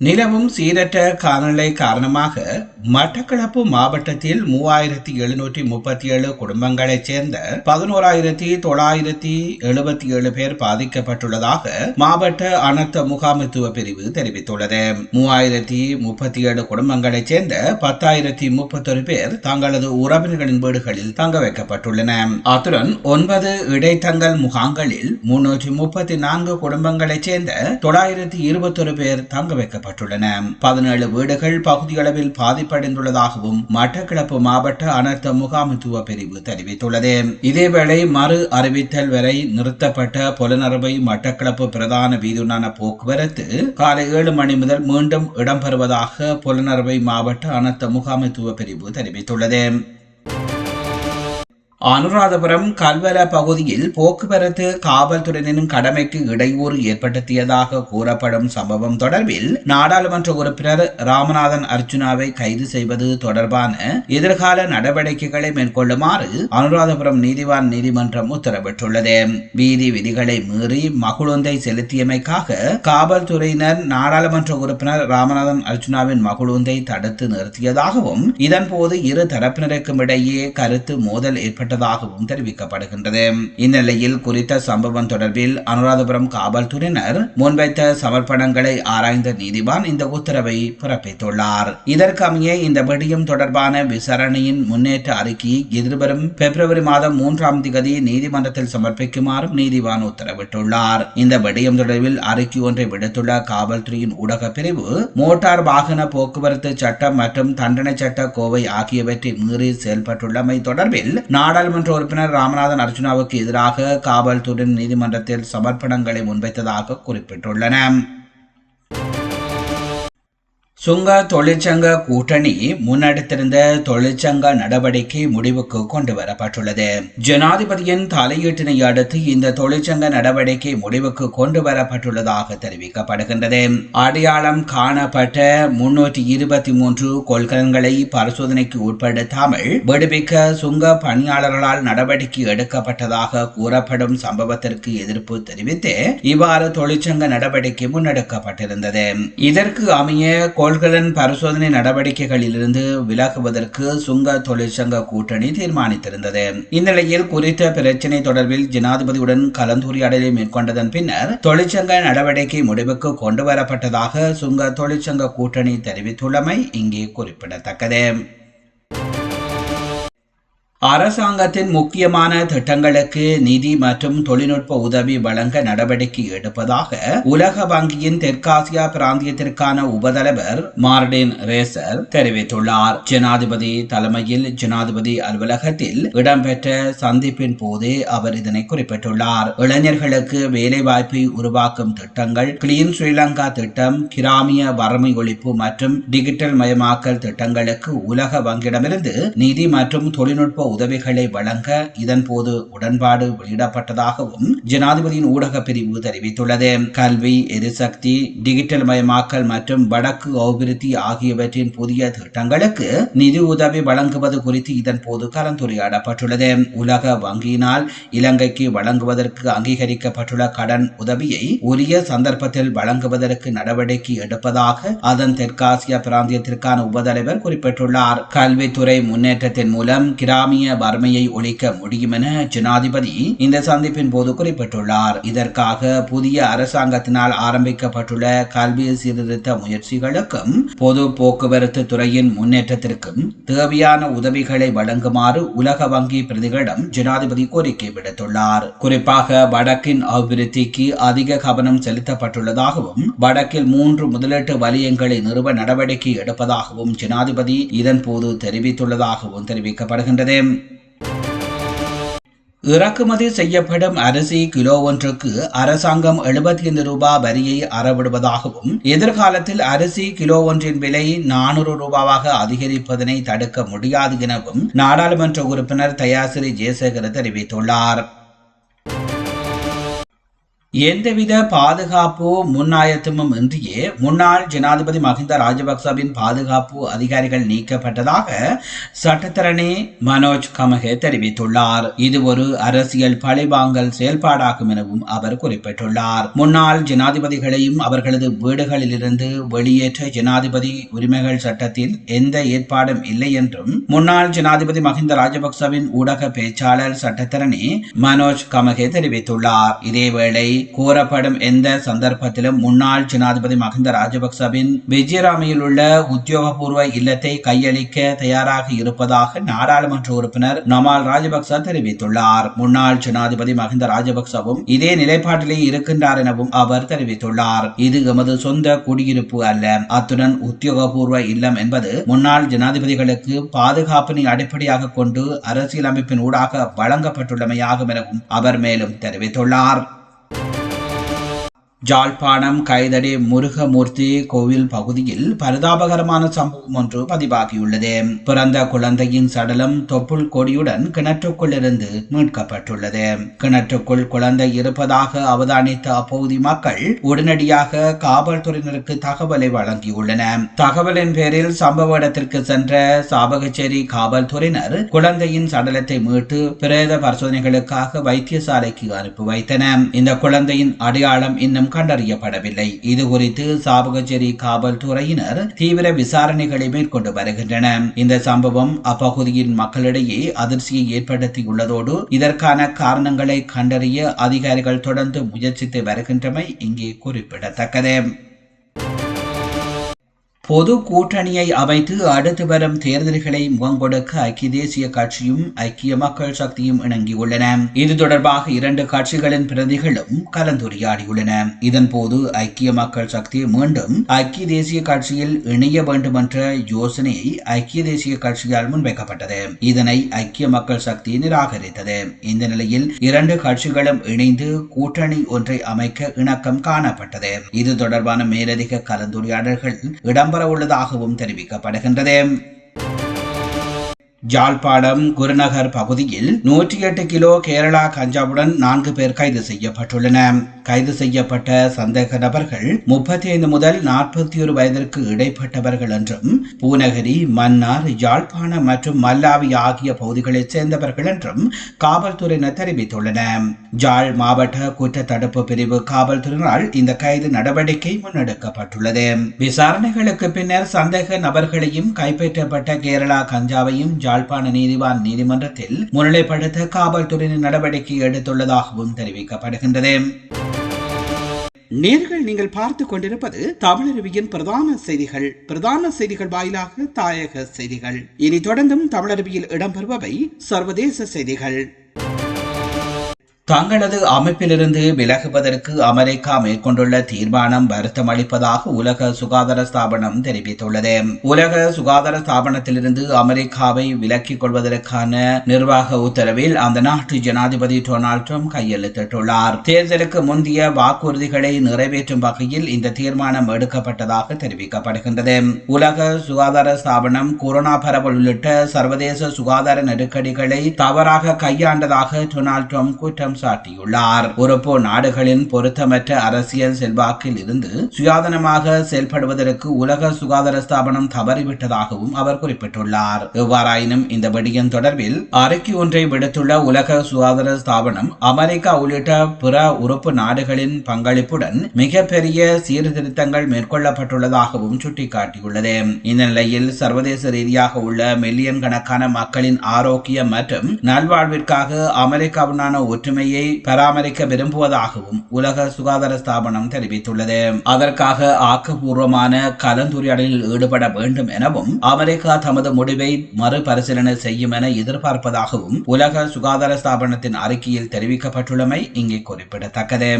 நிலவும் சீரற்ற காலநிலை காரணமாக மட்டக்களப்பு மாவட்டத்தில் மூவாயிரத்தி எழுநூற்றி முப்பத்தி ஏழு குடும்பங்களைச் சேர்ந்த பதினோராயிரத்தி தொள்ளாயிரத்தி எழுபத்தி ஏழு பேர் பாதிக்கப்பட்டுள்ளதாக மாவட்ட அனர்த்த முகாமைத்துவ பிரிவு தெரிவித்துள்ளது. மூவாயிரத்தி முப்பத்தி ஏழு குடும்பங்களைச் சேர்ந்த பத்தாயிரத்தி முப்பத்தொரு பேர் தங்களது உறவினர்களின் வீடுகளில் தங்க வைக்கப்பட்டுள்ளன. அத்துடன் ஒன்பது இடைத்தங்கல் முகாம்களில் முன்னூற்றி முப்பத்தி நான்கு குடும்பங்களைச் சேர்ந்த தொள்ளாயிரத்தி இருபத்தொரு பேர் தங்க வைக்கப்பட்டுள்ளன பதினேழு வீடுகள் பகுதியளவில் பாதிப்படைந்துள்ளதாகவும் மட்டக்கிழப்பு மாவட்ட அனர்த்த முகாமைத்துவ பிரிவு தெரிவித்துள்ளது. இதேவேளை மறு அறிவித்தல் வரை நிறுத்தப்பட்ட புலனறுவை மட்டக்களப்பு பிரதான வீதியுடான போக்குவரத்து காலை ஏழு மணி முதல் மீண்டும் இடம்பெறுவதாக புலனறுவை மாவட்ட அனர்த்த முகாமைத்துவ பிரிவு தெரிவித்துள்ளது. அனுராதபுரம் கல்வல பகுதியில் போக்குவரத்து காவல்துறையினரின் கடமைக்கு இடையூறு ஏற்படுத்தியதாக கூறப்படும் சம்பவம் தொடர்பில் நாடாளுமன்ற உறுப்பினர் ராமநாதன் அர்ஜுனாவை கைது செய்வது தொடர்பான எதிர்கால நடவடிக்கைகளை மேற்கொள்ளுமாறு அனுராதபுரம் நீதிவான் நீதிமன்றம் உத்தரவிட்டுள்ளது. வீதி விதிகளை மீறி மகுழுந்தை செலுத்தியமைக்காக காவல்துறையினர் நாடாளுமன்ற உறுப்பினர் ராமநாதன் அர்ஜுனாவின் மகுழுந்தை தடுத்து நிறுத்தியதாகவும் இதன்போது இரு தரப்பினருக்கும் இடையே கருத்து மோதல் ஏற்பட்ட செய்யப்பட்டதாகவும் தெரிவிக்கப்படுகின்றது. இந்நிலையில் குறித்த சம்பவம் தொடர்பில் அனுராதபுரம் காவல்துறையினர் முன்வைத்த சமர்ப்பணங்களை ஆராய்ந்த நீதிவான் இந்த உத்தரவை பிறப்பித்துள்ளார். இதற்கமைய இந்த விடயம் தொடர்பான விசாரணையின் முன்னேற்ற அறிக்கையை எதிர்வரும் பிப்ரவரி மாதம் மூன்றாம் திகதி நீதிமன்றத்தில் சமர்ப்பிக்குமாறும் நீதிவான் உத்தரவிட்டுள்ளார். இந்த விடயம் தொடர்பில் அறிக்கை ஒன்றை விடுத்துள்ள காவல்துறையின் ஊடக பிரிவு மோட்டார் வாகன போக்குவரத்து சட்டம் மற்றும் தண்டனை சட்ட கோவை ஆகியவற்றை மீறி செயல்பட்டுள்ளமை தொடர்பில் நாடு நாடாளுமன்ற உறுப்பினர் ராமநாதன் அர்ஜுனாவுக்கு எதிராக காவல்துறை நீதிமன்றத்தில் சமர்ப்பணங்களை முன்வைத்ததாக குறிப்பிட்டுள்ளன. சுங்க தொழிற்சங்க கூட்டணி முன்னெடுத்திருந்த தொழிற்சங்க நடவடிக்கை முடிவுக்கு கொண்டு வரப்பட்டுள்ளது ஜனாதிபதியின் தலையீட்டினை அடுத்து இந்த தொழிற்சங்க நடவடிக்கை முடிவுக்கு கொண்டு வரப்பட்டுள்ளதாக தெரிவிக்கப்படுகின்றது. அடையாளம் காணப்பட்ட முன்னூற்றி இருபத்தி மூன்று கொள்கலன்களை பரிசோதனைக்கு உட்படுத்தாமல் விடுவிக்க சுங்க பணியாளர்களால் நடவடிக்கை எடுக்கப்பட்டதாக கூறப்படும் சம்பவத்திற்கு எதிர்ப்பு தெரிவித்து இவ்வாறு தொழிற்சங்க நடவடிக்கை முன்னெடுக்கப்பட்டிருந்தது. இதற்கு அமைய பொருட்களின் பரிசோதனை நடவடிக்கைகளிலிருந்து விலகுவதற்கு சுங்க தொழிற்சங்க கூட்டணி தீர்மானித்திருந்தது. இந்நிலையில் குறித்த பிரச்சினை தொடர்பில் ஜனாதிபதியுடன் கலந்துரையாடலை மேற்கொண்டதன் பின்னர் தொழிற்சங்க நடவடிக்கை முடிவுக்கு கொண்டு வரப்பட்டதாக சுங்க தொழிற்சங்க கூட்டணி தெரிவித்துள்ளமை இங்கே குறிப்பிடத்தக்கது. அரசாங்கத்தின் முக்கியமான திட்டங்களுக்கு நிதி மற்றும் தொழில்நுட்ப உதவி வழங்க நடவடிக்கை எடுப்பதாக உலக வங்கியின் தெற்காசியா பிராந்தியத்திற்கான உபதலைவர் மார்டின் ரேசர் தெரிவித்துள்ளார். ஜனாதிபதி தலைமையில் ஜனாதிபதி அலுவலகத்தில் இடம்பெற்ற சந்திப்பின் போதே அவர் இதனை குறிப்பிட்டுள்ளார். இளைஞர்களுக்கு வேலைவாய்ப்பை உருவாக்கும் திட்டங்கள் கிளீன் ஸ்ரீலங்கா திட்டம் கிராமிய வறுமை ஒழிப்பு மற்றும் டிஜிட்டல் மயமாக்கல் திட்டங்களுக்கு உலக வங்கியிடமிருந்து நிதி மற்றும் தொழில்நுட்ப உதவிகளை வழங்க இதன்போது உடன்பாடு வெளியிடப்பட்டதாகவும் ஜனாதிபதியின் ஊடக பிரிவு தெரிவித்துள்ளது. கல்வி எரிசக்தி டிஜிட்டல் மயமாக்கல் மற்றும் வடக்கு அபிவிருத்தி ஆகியவற்றின் புதிய திட்டங்களுக்கு நிதி உதவி வழங்குவது குறித்து இதன்போது கலந்துரையாடப்பட்டுள்ளது. உலக வங்கியினால் இலங்கைக்கு வழங்குவதற்கு அங்கீகரிக்கப்பட்டுள்ள கடன் உதவியை உரிய சந்தர்ப்பத்தில் வழங்குவதற்கு நடவடிக்கை எடுப்பதாக அதன் தெற்காசிய பிராந்தியத்திற்கான உபதலைவர் குறிப்பிட்டுள்ளார். கல்வித்துறை முன்னேற்றத்தின் மூலம் கிராமிய இஸ்லாமிய வறுமையை ஒழிக்க முடியும் என ஜனாதிபதி இந்த சந்திப்பின் போது குறிப்பிட்டுள்ளார். இதற்காக புதிய அரசாங்கத்தினால் ஆரம்பிக்கப்பட்டுள்ள கல்வி சீர்திருத்த முயற்சிகளுக்கும் பொது போக்குவரத்து துறையின் முன்னேற்றத்திற்கும் தேவையான உதவிகளை வழங்குமாறு உலக வங்கி பிரதிகளிடம் ஜனாதிபதி கோரிக்கை விடுத்துள்ளார். குறிப்பாக வடக்கின் அபிவிருத்திக்கு அதிக கவனம் செலுத்தப்பட்டுள்ளதாகவும் வடக்கில் மூன்று முதலீட்டு வலயங்களை நிறுவ நடவடிக்கை எடுப்பதாகவும் ஜனாதிபதி இதன்போது தெரிவித்துள்ளதாகவும் தெரிவிக்கப்படுகின்றது. இறக்குமதி செய்யப்படும் அரிசி கிலோ ஒன்றுக்கு அரசாங்கம் எழுபத்தி ஐந்து ரூபாய் வரியை அறவிடுவதாகவும் எதிர்காலத்தில் அரிசி கிலோ ஒன்றின் விலை நானூறு ரூபாவாக அதிகரிப்பதனை தடுக்க முடியாது எனவும் நாடாளுமன்ற உறுப்பினர் தயாசிரி ஜெயசேகர் தெரிவித்துள்ளார். எந்தவித பாதுகாப்பு முன்னாயத்தமும் இன்றியே முன்னாள் ஜனாதிபதி மஹிந்த ராஜபக்சவின் பாதுகாப்பு அதிகாரிகள் நீக்கப்பட்டதாக சட்டத்தரணி மனோஜ் கமகே தெரிவித்துள்ளார். இது ஒரு அரசியல் பழிவாங்கல் செயல்பாடாகும் எனவும் அவர் குறிப்பிட்டுள்ளார். முன்னாள் ஜனாதிபதிகளையும் அவர்களது வீடுகளிலிருந்து வெளியேற்ற ஜனாதிபதி உரிமைகள் சட்டத்தில் எந்த ஏற்பாடும் இல்லை என்றும் முன்னாள் ஜனாதிபதி மஹிந்த ராஜபக்சவின் ஊடக பேச்சாளர் சட்டத்தரணி மனோஜ் கமகே தெரிவித்துள்ளார். இதேவேளை கோரப்படும் எந்த சந்தர்ப்பத்திலும் முன்னாள் ஜனாதிபதி மஹிந்த ராஜபக்சவின் விஜயராமையில் உள்ள உத்தியோகபூர்வ இல்லத்தை கையளிக்க தயாராக இருப்பதாக நாடாளுமன்ற உறுப்பினர் நமால் ராஜபக்ச தெரிவித்துள்ளார். முன்னாள் ஜனாதிபதி மஹிந்த ராஜபக்சவும் இதே நிலைப்பாட்டிலே இருக்கின்றார் எனவும் அவர் தெரிவித்துள்ளார். இது எமது சொந்த குடியிருப்பு அல்ல. அத்துடன் உத்தியோகபூர்வ இல்லம் என்பது முன்னாள் ஜனாதிபதிகளுக்கு பாதுகாப்பினை அடிப்படையாக கொண்டு அரசியலமைப்பின் ஊடாக வழங்கப்பட்டுள்ளமையாகும் எனவும் அவர் மேலும் தெரிவித்துள்ளார். ஜாழ்ப்பாணம் கைதடி முருகமூர்த்தி கோவில் பகுதியில் பரிதாபகரமான சம்பவம் ஒன்று பதிவாகியுள்ளது. பிறந்த குழந்தையின் சடலம் தொப்புள் கொடியுடன் கிணற்றுக்குள்ளிருந்து மீட்கப்பட்டுள்ளது. கிணற்றுக்குள் குழந்தை இருப்பதாக அவதானித்த அப்பகுதி மக்கள் உடனடியாக காவல்துறையினருக்கு தகவலை வழங்கியுள்ளனர் தகவலின் பேரில் சம்பவ இடத்திற்கு சென்ற சாபகச்சேரி காவல்துறையினர் குழந்தையின் சடலத்தை மீட்டு பிரேத பரிசோதனைகளுக்காக வைத்தியசாலைக்கு அனுப்பி வைத்தனர். இந்த குழந்தையின் அடையாளம் இன்னும் கண்டறியப்படவில்லை. இது குறித்து சாபகச்சேரி காவல்துறையினர் தீவிர விசாரணைகளை மேற்கொண்டு வருகின்றன இந்த சம்பவம் அப்பகுதியின் மக்களிடையே அதிர்ச்சியை ஏற்படுத்தியுள்ளதோடு இதற்கான காரணங்களை கண்டறிய அதிகாரிகள் தொடர்ந்து முயற்சித்து வருகின்றமை இங்கே குறிப்பிடத்தக்கது. பொது கூட்டணியை அமைத்து அடுத்து வரும் தேர்தல்களை முகங்கொடுக்க ஐக்கிய தேசிய கட்சியும் ஐக்கிய மக்கள் சக்தியும் இணங்கியுள்ளன. இது தொடர்பாக இரண்டு கட்சிகளின் பிரதிகளும் கலந்துரையாடியுள்ளன. இதன்போது ஐக்கிய மக்கள் சக்தி மீண்டும் ஐக்கிய தேசிய கட்சியில் இணைய வேண்டுமென்ற யோசனை ஐக்கிய தேசிய கட்சியால் முன்வைக்கப்பட்டது. இதனை ஐக்கிய மக்கள் சக்தி நிராகரித்தது. இந்த நிலையில் இரண்டு கட்சிகளும் இணைந்து கூட்டணி ஒன்றை அமைக்க இணக்கம் காணப்பட்டது. இது தொடர்பான மேலதிக கலந்துரையாடல்கள் இடம்பெற உள்ளதாகவும் தெரிவிக்கப்படுகின்றது. ஜாழ்ப்பாணம் குருநகர் பகுதியில் நூற்றி எட்டு கிலோ கேரளா கஞ்சாவுடன் நான்கு பேர் கைது செய்யப்பட்டுள்ளன. கைது செய்யப்பட்ட சந்தேக நபர்கள் முப்பத்தி ஐந்து முதல் நாற்பத்தி ஒரு வயதிற்கு இடைப்பட்டவர்கள் என்றும் பூநகரி மன்னார் யாழ்ப்பாணம் மற்றும் மல்லாவி ஆகிய பகுதிகளைச் சேர்ந்தவர்கள் என்றும் காவல்துறையினர் தெரிவித்துள்ளனர் ஜாழ் மாவட்ட குற்ற தடுப்பு பிரிவு காவல்துறையினரால் இந்த கைது நடவடிக்கை முன்னெடுக்கப்பட்டுள்ளது. விசாரணைகளுக்கு பின்னர் சந்தேக நபர்களையும் கைப்பற்றப்பட்ட கேரளா கஞ்சாவையும் யாழ்ப்பாண நீதிவான் நீதிமன்றத்தில் முன்னிலைப்படுத்த காவல்துறையினர் நடவடிக்கை எடுத்துள்ளதாகவும் தெரிவிக்கப்படுகின்றது. நேர்கள் நீங்கள் பார்த்து கொண்டிருப்பது தமிழருவியின் பிரதான செய்திகள். பிரதான செய்திகள் வாயிலாக தாயக செய்திகள். இனி தொடர்ந்தும் தமிழருவியில் இடம்பெறுபவை சர்வதேச செய்திகள். தங்களது அமைப்பிலிருந்து விலகுவதற்கு அமெரிக்கா மேற்கொண்டுள்ள தீர்மானம் வருத்தம் அளிப்பதாக உலக சுகாதார ஸ்தாபனம் தெரிவித்துள்ளது. உலக சுகாதார ஸ்தாபனத்திலிருந்து அமெரிக்காவை விலக்கிக் கொள்வதற்கான நிர்வாக உத்தரவில் அந்த நாட்டு ஜனாதிபதி டொனால்ட் ட்ரம்ப் கையெழுத்திட்டுள்ளார். தேர்தலுக்கு முந்தைய வாக்குறுதிகளை நிறைவேற்றும் வகையில் இந்த தீர்மானம் எடுக்கப்பட்டதாக தெரிவிக்கப்படுகின்றது. உலக சுகாதார ஸ்தாபனம் கொரோனா பரவல் உள்ளிட்ட சர்வதேச சுகாதார நெருக்கடிகளை தவறாக கையாண்டதாக டொனால்ட் ட்ரம்ப் குற்றம் சாட்டியுள்ளார். உறுப்பு நாடுகளின் பொருத்தமற்ற அரசியல் செல்வாக்கில் இருந்து சுயாதனமாக செயல்படுவதற்கு உலக சுகாதார ஸ்தாபனம் தவறிவிட்டதாகவும் அவர் குறிப்பிட்டுள்ளார். எவ்வாறாயினும் இந்த விடயம் தொடர்பில் அறிக்கை ஒன்றை விடுத்துள்ள உலக சுகாதார ஸ்தாபனம் அமெரிக்கா உள்ளிட்ட பிற உறுப்பு நாடுகளின் பங்களிப்புடன் மிகப்பெரிய சீர்திருத்தங்கள் மேற்கொள்ளப்பட்டுள்ளதாகவும் சுட்டிக்காட்டியுள்ளது. இந்த நிலையில் சர்வதேச ரீதியாக உள்ள மில்லியன் கணக்கான மக்களின் ஆரோக்கியம் மற்றும் நல்வாழ்விற்காக அமெரிக்காவுடனான ஒற்றுமையை பராமரிக்க விரும்புவதாகவும் உலக சுகாதார ஸ்தாபனம் தெரிவித்துள்ளது. அதற்காக ஆக்கப்பூர்வமான கலந்துரையாடலில் ஈடுபட வேண்டும் எனவும் அமெரிக்கா தமது முடிவை மறுபரிசீலனை செய்யும் என எதிர்பார்ப்பதாகவும் உலக சுகாதார ஸ்தாபனத்தின் அறிக்கையில் தெரிவிக்கப்பட்டுள்ளமை இங்கே குறிப்பிடத்தக்கது.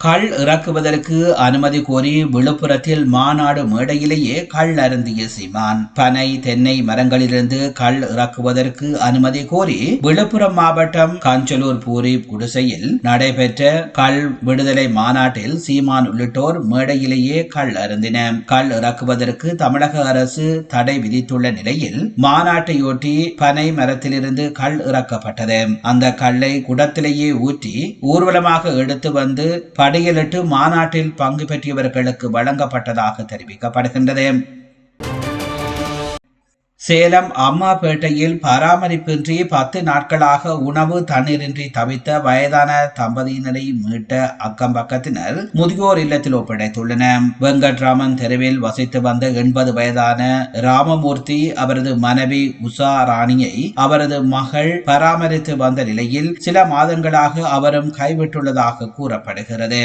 கள் இறக்குவதற்கு அனுமதி கோரி விழுப்புரத்தில் மாநாடு மேடையிலேயே கள் அருந்திய சீமான். பனை தென்னை மரங்களிலிருந்து கள் இறக்குவதற்கு அனுமதி கோரி விழுப்புரம் மாவட்டம் காஞ்சலூர் பூரி குடிசையில் நடைபெற்ற கள் விடுதலை மாநாட்டில் சீமான் உள்ளிட்டோர் மேடையிலேயே கள் அருந்தின. கள் இறக்குவதற்கு தமிழக அரசு தடை விதித்துள்ள நிலையில் மாநாட்டையொட்டி பனை மரத்திலிருந்து கள் இறக்கப்பட்டது. அந்த கல்லை குடத்திலேயே ஊற்றி ஊர்வலமாக எடுத்து வந்து படையலிட்டு மாநாட்டில் பங்கு பெற்றியவர்களுக்கு வழங்கப்பட்டதாக தெரிவிக்கப்படுகின்றது. சேலம் அம்மாபேட்டையில் பராமரிப்பின்றி பத்து நாட்களாக உணவு தண்ணீரின்றி தவித்த வயதான தம்பதியினரை மீட்ட அக்கம் பக்கத்தினர் முதியோர் இல்லத்தில் ஒப்படைத்துள்ளனர். வெங்கட்ராமன் தெருவில் வசித்து வந்த எண்பது வயதான ராமமூர்த்தி அவரது மனைவி உஷா ராணியை அவரது மகள் பராமரித்து வந்த நிலையில் சில மாதங்களாக அவரும் கைவிட்டுள்ளதாக கூறப்படுகிறது.